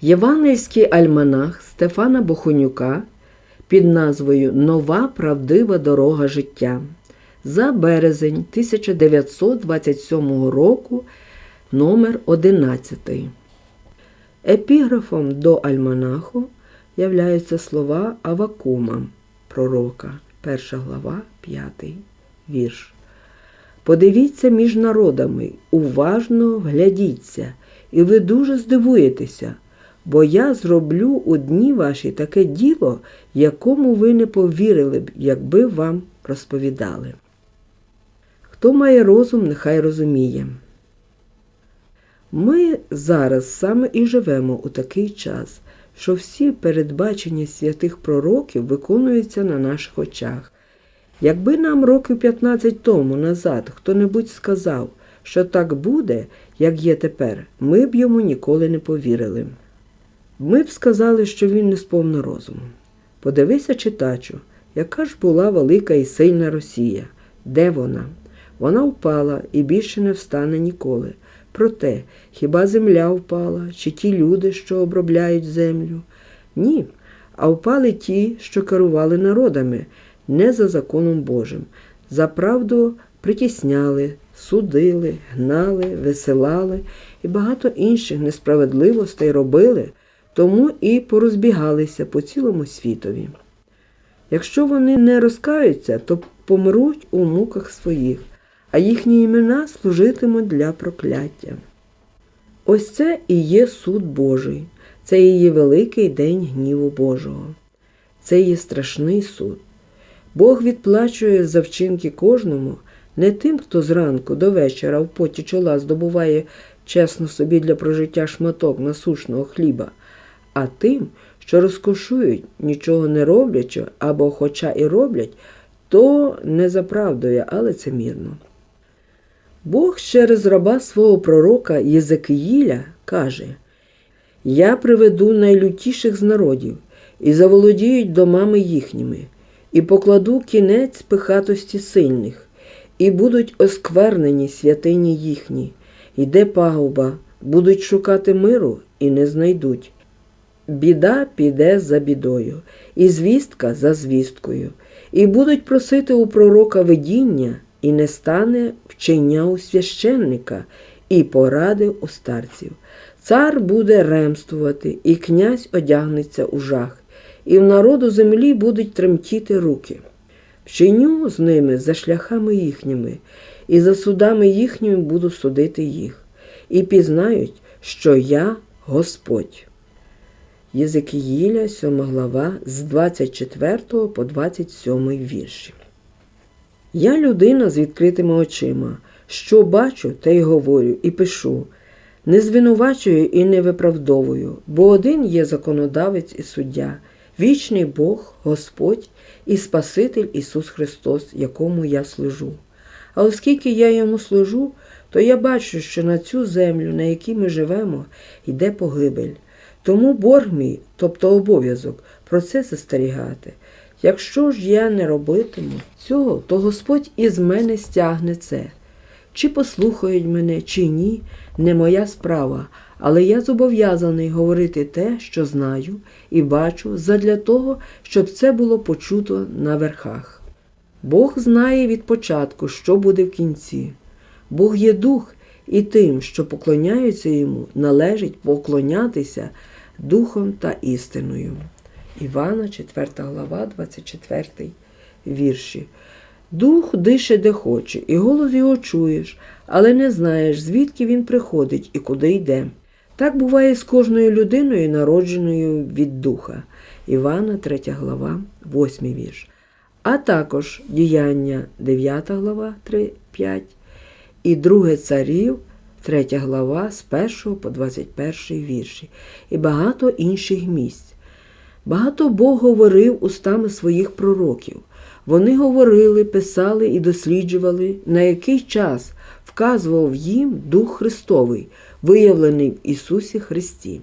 Євангельський альманах Стефана Бохонюка під назвою Нова правдива дорога життя за березень 1927 року номер 11. Епіграфом до альманаху являються слова Авакума, пророка, 1 глава, 5 вірш. Подивіться між народами, уважно глядіться, і ви дуже здивуєтеся, бо я зроблю у дні ваші таке діло, якому ви не повірили б, якби вам розповідали. Хто має розум, нехай розуміє. Ми зараз саме і живемо у такий час, що всі передбачення святих пророків виконуються на наших очах. Якби нам років 15 тому назад хто-небудь сказав, що так буде, як є тепер, ми б йому ніколи не повірили. Ми б сказали, що він не сповна розуму. Подивися, читачу, яка ж була велика і сильна Росія. Де вона? Вона впала і більше не встане ніколи. Проте, хіба земля впала, чи ті люди, що обробляють землю? Ні, а впали ті, що керували народами, не за законом Божим. За правду притісняли, судили, гнали, висилали і багато інших несправедливостей робили, тому і порозбігалися по цілому світові. Якщо вони не розкаються, то помруть у муках своїх, а їхні імена служитимуть для прокляття. Ось це і є суд Божий, це і є великий день гніву Божого. Це є страшний суд. Бог відплачує за вчинки кожному не тим, хто зранку до вечора в поті чола здобуває чесно собі для прожиття шматок насушного хліба, а тим, що розкошують, нічого не роблячи, або, хоча і роблять, то не за правдою, але це мірно. Бог через раба свого пророка Єзекиїля каже: Я приведу найлютіших з народів і заволодіють домами їхніми, і покладу кінець пихатості сильних, і будуть осквернені святині їхні, іде пагуба, будуть шукати миру і не знайдуть. Біда піде за бідою, і звістка за звісткою, і будуть просити у пророка видіння, і не стане вчення у священника, і поради у старців. Цар буде ремствувати, і князь одягнеться у жах, і в народу землі будуть тремтіти руки. Вченю з ними за шляхами їхніми, і за судами їхніми буду судити їх, і пізнають, що я Господь. Єзекіїля, 7 глава, з 24 по 27 вірші. Я людина з відкритими очима, що бачу, те й говорю, і пишу. Не звинувачую і не виправдовую, бо один є законодавець і суддя, вічний Бог, Господь і Спаситель Ісус Христос, якому я служу. А оскільки я йому служу, то я бачу, що на цю землю, на якій ми живемо, йде погибель. Тому борг мій, тобто обов'язок, про це застерігати. Якщо ж я не робитиму цього, то Господь із мене стягне це. Чи послухають мене, чи ні, не моя справа, але я зобов'язаний говорити те, що знаю і бачу, задля того, щоб це було почуто на верхах. Бог знає від початку, що буде в кінці. Бог є дух, і тим, що поклоняються йому, належить поклонятися духом та істиною. Івана, 4 глава, 24 вірші. Дух дише де хоче, і голос його чуєш, але не знаєш, звідки він приходить і куди йде. Так буває з кожною людиною, народженою від духа. Івана, 3 глава, 8 вірш. А також діяння 9 глава 3, 5 і 2 царів, 3 глава з 1 по 21 вірші, і багато інших місць. Багато Бог говорив устами своїх пророків. Вони говорили, писали і досліджували, на який час вказував їм Дух Христовий, виявлений в Ісусі Христі.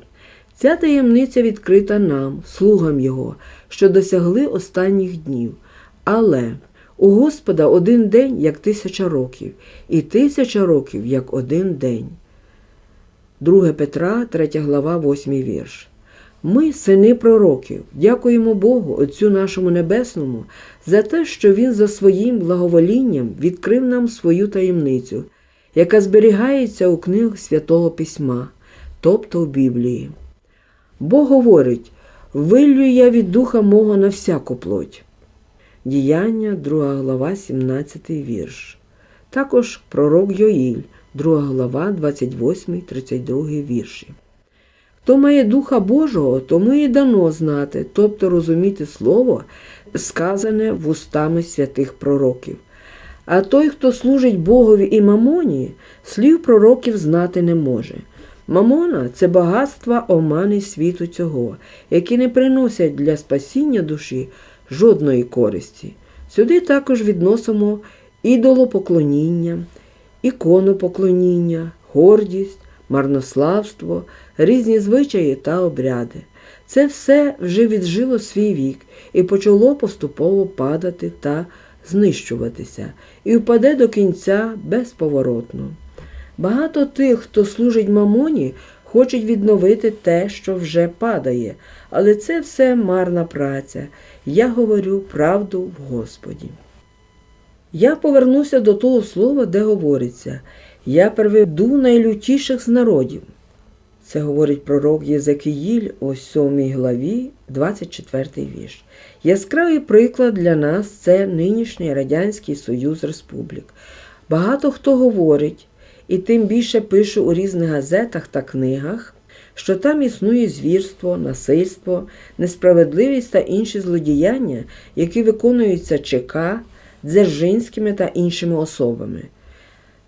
Ця таємниця відкрита нам, слугам Його, що досягли останніх днів. Але у Господа один день як тисяча років, і тисяча років як один день. 2 Петра, 3 глава, 8 вірш. Ми, сини пророків, дякуємо Богу, Отцю нашому Небесному, за те, що Він за своїм благоволінням відкрив нам свою таємницю, яка зберігається у книгах Святого Письма, тобто в Біблії. Бог говорить: виллю я від духа мого на всяку плоть. Діяння, 2 глава, 17 вірш. Також пророк Йоїль, 2 глава, 28, 32 вірші. Хто має Духа Божого, тому і дано знати, тобто розуміти Слово, сказане вустами святих пророків. А той, хто служить Богові і мамоні, слів пророків знати не може. Мамона це багатства омани світу цього, які не приносять для спасіння душі жодної користі. Сюди також відносимо ідолопоклоніння, іконопоклоніння, гордість, марнославство, різні звичаї та обряди. Це все вже віджило свій вік і почало поступово падати та знищуватися, і впаде до кінця безповоротно. Багато тих, хто служить мамоні, хочуть відновити те, що вже падає, але це все марна праця. Я говорю правду в Господі. Я повернуся до того слова, де говориться Я приведу найлютіших з народів. Це говорить пророк Єзекиїль у 7 главі, 24 вірш. Яскравий приклад для нас це нинішній Радянський Союз Республік. Багато хто говорить, і тим більше пише у різних газетах та книгах, що там існує звірство, насильство, несправедливість та інші злодіяння, які виконуються ЧК, Дзержинськими та іншими особами.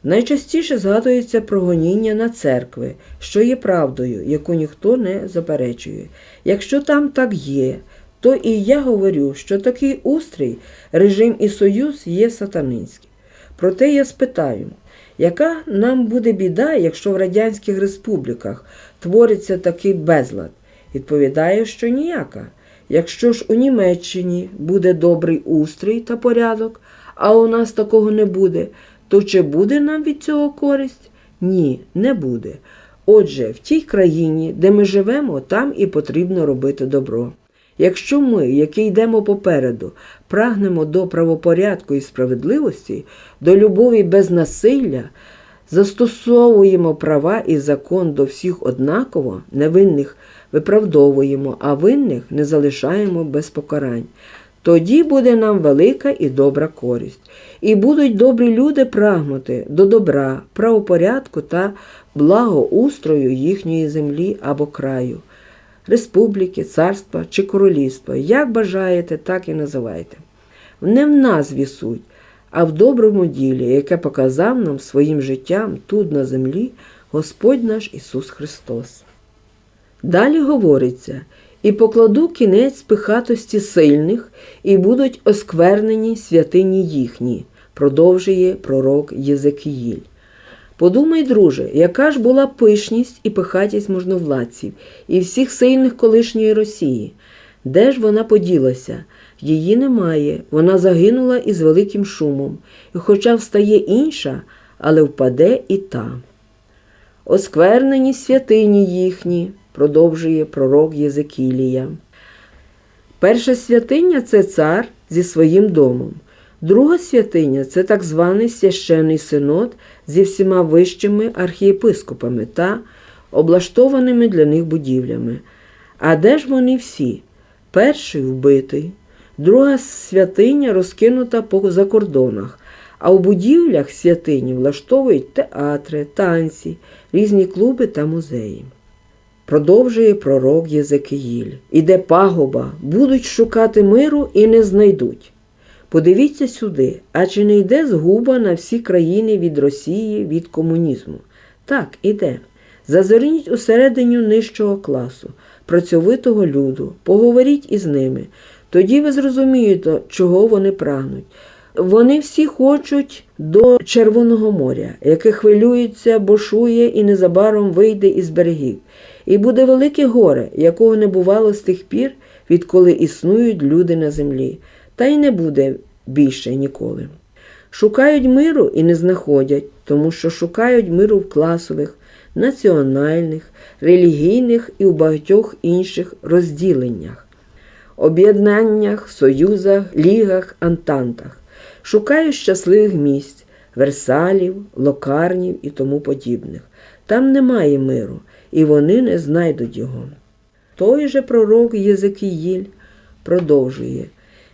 Найчастіше згадується про гоніння на церкви, що є правдою, яку ніхто не заперечує. Якщо там так є, то і я говорю, що такий устрій, режим і союз є сатанинський. Проте я спитаю, яка нам буде біда, якщо в Радянських республіках твориться такий безлад? Відповідаю, що ніяка. Якщо ж у Німеччині буде добрий устрій та порядок, а у нас такого не буде, то чи буде нам від цього користь? Ні, не буде. Отже, в тій країні, де ми живемо, там і потрібно робити добро. Якщо ми, які йдемо попереду, прагнемо до правопорядку і справедливості, до любові без насилля, застосовуємо права і закон до всіх однаково, невинних виправдовуємо, а винних не залишаємо без покарань. Тоді буде нам велика і добра користь, і будуть добрі люди прагнути до добра, правопорядку та благоустрою їхньої землі або краю, республіки, царства чи королівства. Як бажаєте, так і називайте. Не в назві суть, а в доброму ділі, яке показав нам своїм життям тут на землі Господь наш Ісус Христос. Далі говориться і покладу кінець пихатості сильних, і будуть осквернені святині їхні, продовжує пророк Єзекіїль. Подумай, друже, яка ж була пишність і пихатість можновладців і всіх сильних колишньої Росії? Де ж вона поділася? Її немає, вона загинула із великим шумом, і хоча встає інша, але впаде і та. Осквернені святині їхні продовжує пророк Єзекілія. Перша святиня це цар зі своїм домом. Друга святиня це так званий священний синод зі всіма вищими архієпископами та облаштованими для них будівлями. А де ж вони всі? Перший вбитий, друга святиня розкинута по закордонах, а у будівлях святині влаштовують театри, танці, різні клуби та музеї. Продовжує пророк Єзекиїль. Іде пагоба, будуть шукати миру і не знайдуть. Подивіться сюди, а чи не йде згуба на всі країни від Росії, від комунізму? Так, іде. Зазирніть усередині нижчого класу, працьовитого люду, поговоріть із ними. Тоді ви зрозумієте, чого вони прагнуть. Вони всі хочуть до Червоного моря, яке хвилюється, бушує і незабаром вийде із берегів. І буде велике горе, якого не бувало з тих пір, відколи існують люди на землі, та й не буде більше ніколи. Шукають миру і не знаходять, тому що шукають миру в класових, національних, релігійних і у багатьох інших розділеннях, об'єднаннях, союзах, лігах, антантах. Шукаю щасливих місць, версалів, локарнів і тому подібних. Там немає миру, і вони не знайдуть його. Той же пророк Єзекіїль продовжує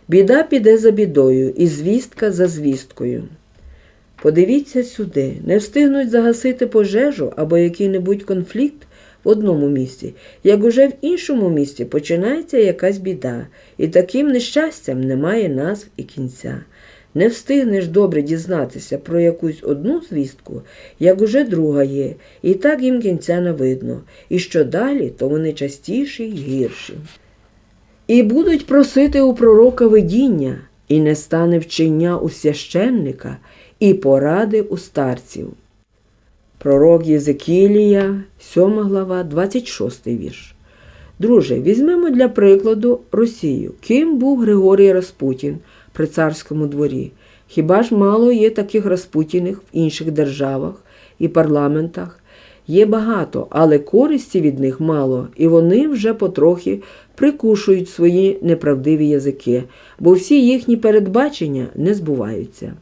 Біда піде за бідою, і звістка за звісткою. Подивіться сюди, не встигнуть загасити пожежу або який-небудь конфлікт в одному місці, як уже в іншому місці починається якась біда, і таким нещастям немає назв і кінця. Не встигнеш добре дізнатися про якусь одну звістку, як уже друга є, і так їм кінця не видно, і що далі, то вони частіші й гірші. І будуть просити у пророка видіння, і не стане вчення у священника, і поради у старців. Пророк Єзекілія, 7 глава, 26 вірш. Друже, візьмемо для прикладу Росію. Ким був Григорій Распутін при царському дворі? Хіба ж мало є таких Распутіних в інших державах і парламентах? Є багато, але користі від них мало, і вони вже потрохи прикушують свої неправдиві язики, бо всі їхні передбачення не збуваються.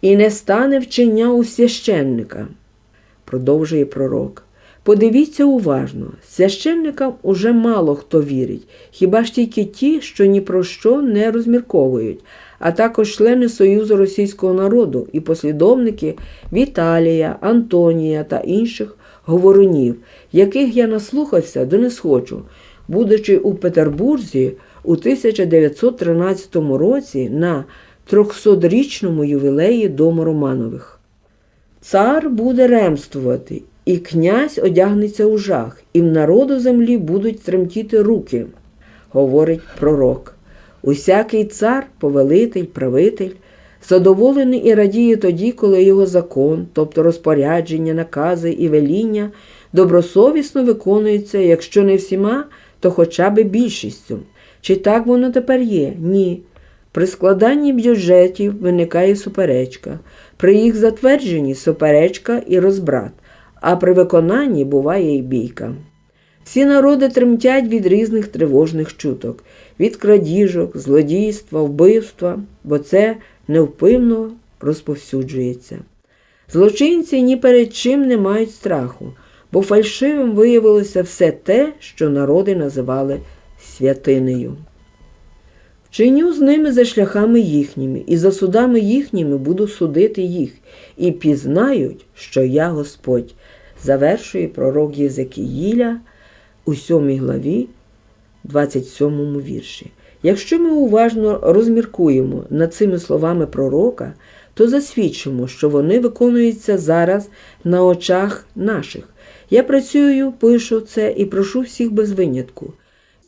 І не стане вчення у священника, продовжує пророк. Подивіться уважно, священникам уже мало хто вірить, хіба ж тільки ті, що ні про що не розмірковують, а також члени Союзу російського народу і послідовники Віталія, Антонія та інших говорунів, яких я наслухався до не схочу, будучи у Петербурзі у 1913 році на 300-річному ювілеї Дому Романових. Цар буде ремствувати, і князь одягнеться у жах, і в народу землі будуть тремтіти руки, говорить пророк. Усякий цар, повелитель, правитель, задоволений і радіє тоді, коли його закон, тобто розпорядження, накази і веління, добросовісно виконуються, якщо не всіма, то хоча б більшістю. Чи так воно тепер є? Ні. При складанні бюджетів виникає суперечка, при їх затвердженні суперечка і розбрат, а при виконанні буває і бійка. Всі народи тремтять від різних тривожних чуток, від крадіжок, злодійства, вбивства, бо це невпинно розповсюджується. Злочинці ні перед чим не мають страху, бо фальшивим виявилося все те, що народи називали святинею. Вчиню з ними за шляхами їхніми, і за судами їхніми буду судити їх, і пізнають, що я Господь, завершує пророк Єзекіїля у 7 главі, 27 вірші. Якщо ми уважно розміркуємо над цими словами пророка, то засвідчимо, що вони виконуються зараз на очах наших. Я працюю, пишу це і прошу всіх без винятку.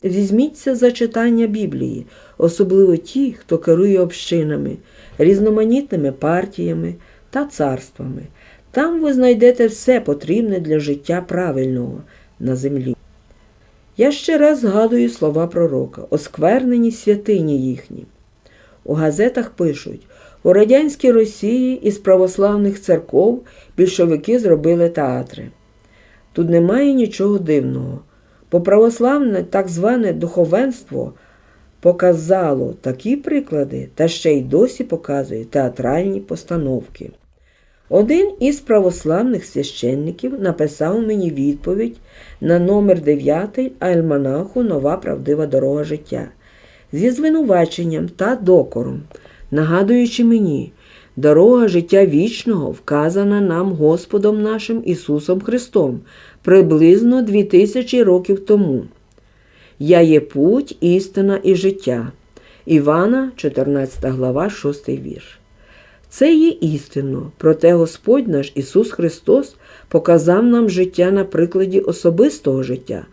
Візьміться за читання Біблії, особливо ті, хто керує общинами, різноманітними партіями та царствами. Там ви знайдете все потрібне для життя правильного на землі. Я ще раз згадую слова пророка, осквернені святині їхні. У газетах пишуть, у радянській Росії із православних церков більшовики зробили театри. Тут немає нічого дивного, бо православне так зване духовенство показало такі приклади та ще й досі показує театральні постановки. Один із православних священників написав мені відповідь на номер 9 альманаху Нова правдива дорога життя зі звинуваченням та докором, нагадуючи мені, дорога життя вічного вказана нам Господом нашим Ісусом Христом приблизно 2000 років тому. Я є путь, істина і життя. Івана, 14 глава, 6 вірш. Це є істинно, проте Господь наш Ісус Христос показав нам життя на прикладі особистого життя,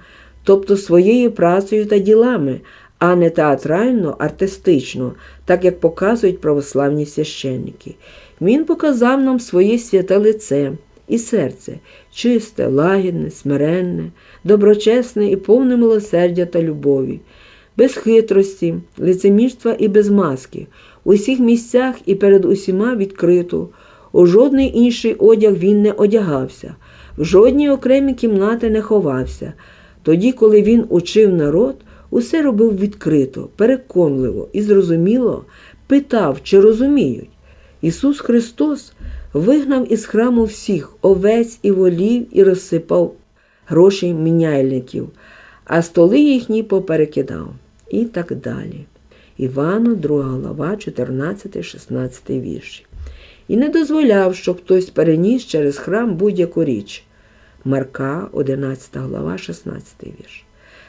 тобто своєю працею та ділами, а не театрально, артистично, так як показують православні священники. Він показав нам своє святе лице і серце, чисте, лагідне, смиренне, доброчесне і повне милосердя та любові, без хитрості, лицемірства і без маски, у всіх місцях і перед усіма відкрито. У жодний інший одяг він не одягався, в жодній окремій кімнаті не ховався. Тоді, коли він учив народ, усе робив відкрито, переконливо і зрозуміло, питав, чи розуміють. Ісус Христос вигнав із храму всіх овець і волів і розсипав гроші міняльників, а столи їхні поперекидав. І так далі. Івана, 2 глава, 14-16 вірші. І не дозволяв, щоб хтось переніс через храм будь-яку річ. Марка, 11 глава, 16 вірш.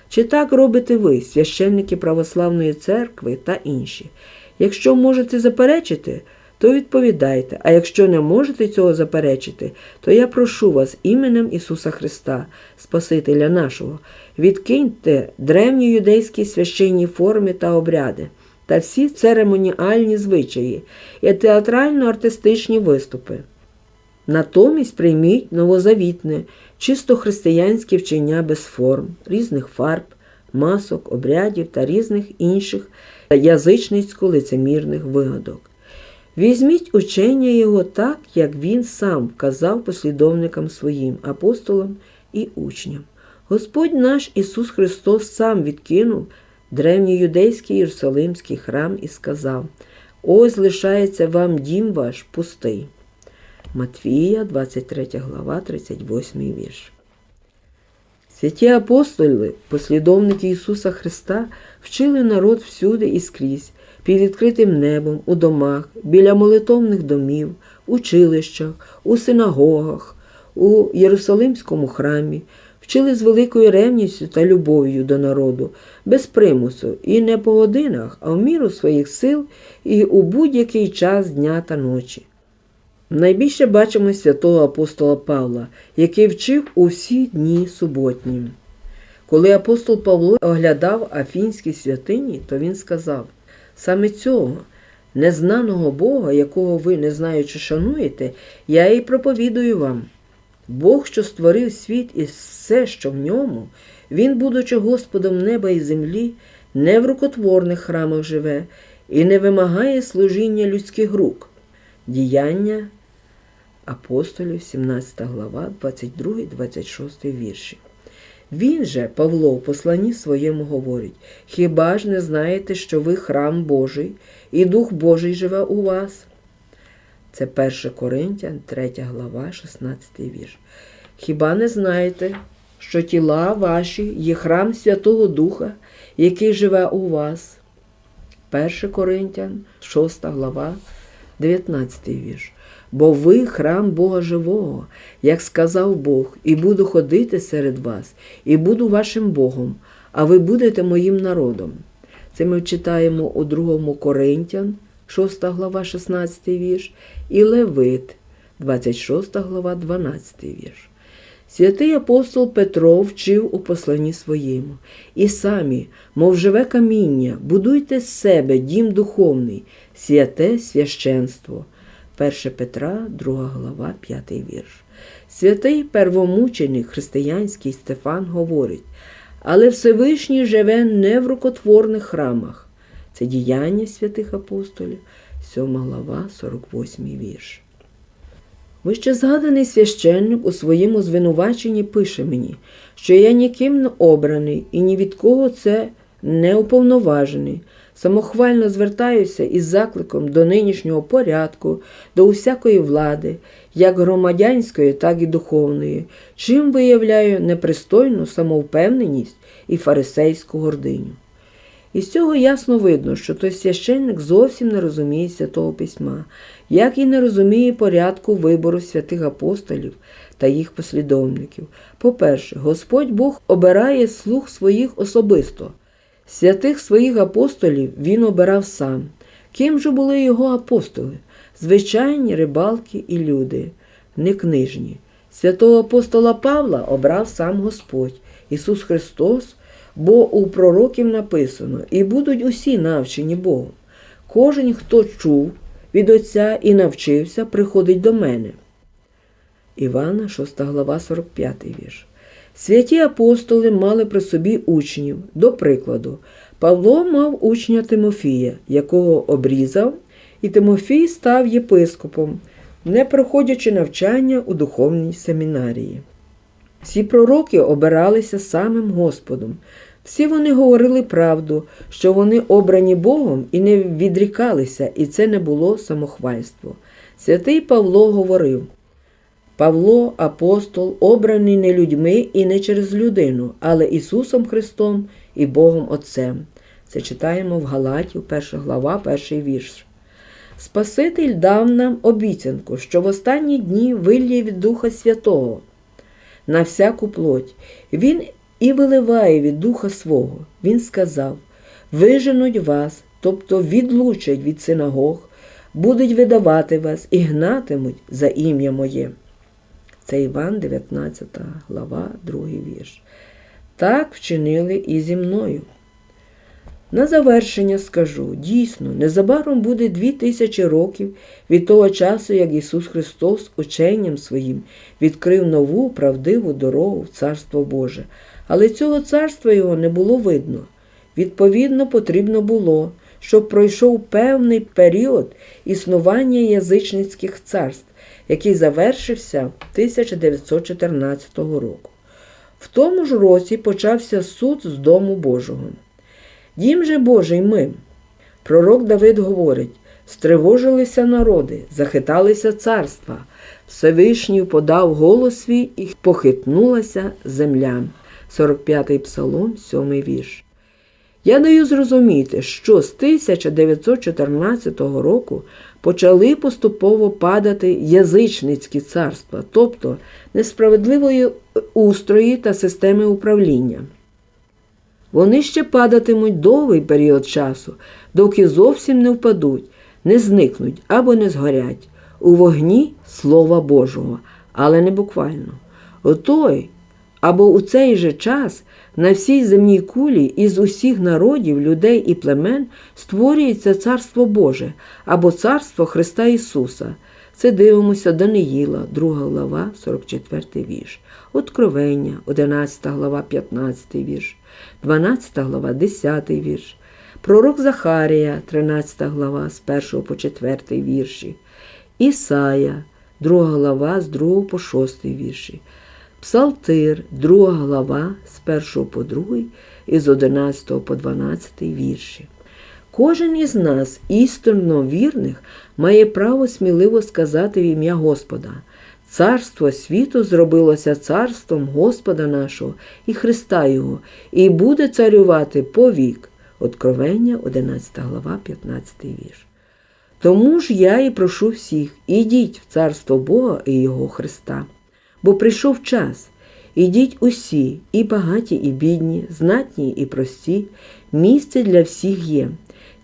Чи так робите ви, священники Православної церкви та інші? Якщо можете заперечити, то відповідайте, а якщо не можете цього заперечити, то я прошу вас іменем Ісуса Христа, Спасителя нашого, відкиньте древні юдейські священні форми та обряди та всі церемоніальні звичаї і театрально-артистичні виступи. Натомість прийміть новозавітне, чисто християнське вчення без форм, різних фарб, масок, обрядів та різних інших язичницько-лицемірних вигадок. Візьміть учення його так, як він сам вказав послідовникам своїм, апостолам і учням. Господь наш Ісус Христос сам відкинув древній юдейський Єрусалимський храм і сказав: Ось лишається вам дім ваш пустий. Матвія, 23 глава, 38 вірш. Святі апостоли, послідовники Ісуса Христа, вчили народ всюди і скрізь, під відкритим небом, у домах, біля молитовних домів, училищах, у синагогах, у Єрусалимському храмі, вчили з великою ревністю та любов'ю до народу, без примусу, і не по годинах, а в міру своїх сил і у будь-який час дня та ночі. Найбільше бачимо святого апостола Павла, який вчив у всі дні суботні. Коли апостол Павло оглядав афінські святині, то він сказав: саме цього, незнаного Бога, якого ви, не знаючи, шануєте, я і проповідую вам. Бог, що створив світ і все, що в ньому, Він, будучи Господом неба і землі, не в рукотворних храмах живе і не вимагає служіння людських рук. Діяння апостолів, 17 глава, 22-26 вірші. Він же, Павло, в посланні своєму говорить: Хіба ж не знаєте, що ви храм Божий, і Дух Божий живе у вас? Це 1 Коринтян, 3 глава, 16 вірш. Хіба не знаєте, що тіла ваші є храм Святого Духа, який живе у вас? 1 Коринтян, 6 глава, 19 вірш. Бо ви храм Бога Живого, як сказав Бог, і буду ходити серед вас, і буду вашим Богом, а ви будете моїм народом. Це ми читаємо у 2 Коринтян, 6 глава, 16 вірш, і Левит, 26 глава, 12 вірш. Святий апостол Петро вчив у посланні своєму. І самі, мов живе каміння, будуйте з себе дім духовний, святе священство. 1 Петра, 2 глава, 5 вірш. Святий первомученик християнський Стефан говорить, але Всевишній живе не в рукотворних храмах. Це діяння святих апостолів, 7 глава, 48 вірш. Вище згаданий священник у своєму звинуваченні пише мені, що я ніким не обраний і ні від кого це не уповноважений. Самохвально звертаюся із закликом до нинішнього порядку, до усякої влади, як громадянської, так і духовної, чим виявляю непристойну самовпевненість і фарисейську гординю. Із цього ясно видно, що той священник зовсім не розуміє святого письма, як і не розуміє порядку вибору святих апостолів та їх послідовників. По-перше, Господь Бог обирає слуг своїх особисто. Святих своїх апостолів він обирав сам. Ким же були його апостоли? Звичайні рибалки і люди, не книжні. Святого апостола Павла обрав сам Господь, Ісус Христос, бо у пророків написано, і будуть усі навчені Богом. Кожен, хто чув від Отця і навчився, приходить до мене. Івана, 6 глава, 45 вірш. Святі апостоли мали при собі учнів. До прикладу, Павло мав учня Тимофія, якого обрізав, і Тимофій став єпископом, не проходячи навчання у духовній семінарії. Всі пророки обиралися самим Господом. Всі вони говорили правду, що вони обрані Богом і не відрікалися, і це не було самохвальство. Святий Павло говорив: Павло, апостол, обраний не людьми і не через людину, але Ісусом Христом і Богом Отцем. Це читаємо в Галатів, перша глава, перший вірш. Спаситель дав нам обіцянку, що в останні дні вилє від Духа Святого на всяку плоть. Він і виливає від Духа свого. Він сказав: виженуть вас, тобто відлучать від синагог, будуть видавати вас і гнатимуть за ім'я моє. Це Іван, 19 глава, 2 вірш. Так вчинили і зі мною. На завершення скажу, дійсно, незабаром буде дві тисячі років від того часу, як Ісус Христос ученням своїм відкрив нову правдиву дорогу в Царство Боже. Але цього царства його не було видно. Відповідно, потрібно було, щоб пройшов певний період існування язичницьких царств, який завершився 1914 року. В тому ж році почався суд з Дому Божого. Дім же Божий ми. Пророк Давид говорить: стривожилися народи, захиталися царства. Всевишній подав голос свій і похитнулася земля. 45-й псалом, 7 вірш. Я даю зрозуміти, що з 1914 року почали поступово падати язичницькі царства, тобто несправедливої устрої та системи управління. Вони ще падатимуть довгий період часу, доки зовсім не впадуть, не зникнуть або не згорять у вогні Слова Божого, але не буквально. У той або у цей же час на всій земній кулі із усіх народів, людей і племен створюється Царство Боже або Царство Христа Ісуса. Це дивимося Даниїла, 2 глава, 44 вірш, Откровення, 11 глава, 15 вірш, 12 глава, 10 вірш, Пророк Захарія, 13 глава, з 1 по 4 вірші, Ісая, 2 глава, з 2 по 6 вірші, Псалтир, 2 глава, з 1 по 2 і з 11 по 12 вірші. Кожен із нас, істинно вірних, має право сміливо сказати в ім'я Господа. Царство світу зробилося царством Господа нашого і Христа Його, і буде царювати повік. Откровення, 11 глава, 15 вірш. Тому ж я і прошу всіх, ідіть в царство Бога і Його Христа, бо прийшов час. Ідіть усі, і багаті, і бідні, знатні і прості, місце для всіх є.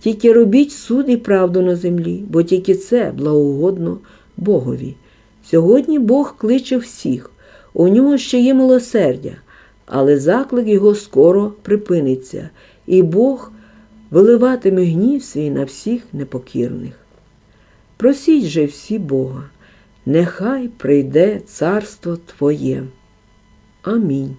Тільки робіть суд і правду на землі, бо тільки це благоугодно Богові. Сьогодні Бог кличе всіх, у нього ще є милосердя, але заклик його скоро припиниться, і Бог виливатиме гнів свій на всіх непокірних. Просіть же всі Бога, нехай прийде царство Твоє. Амінь.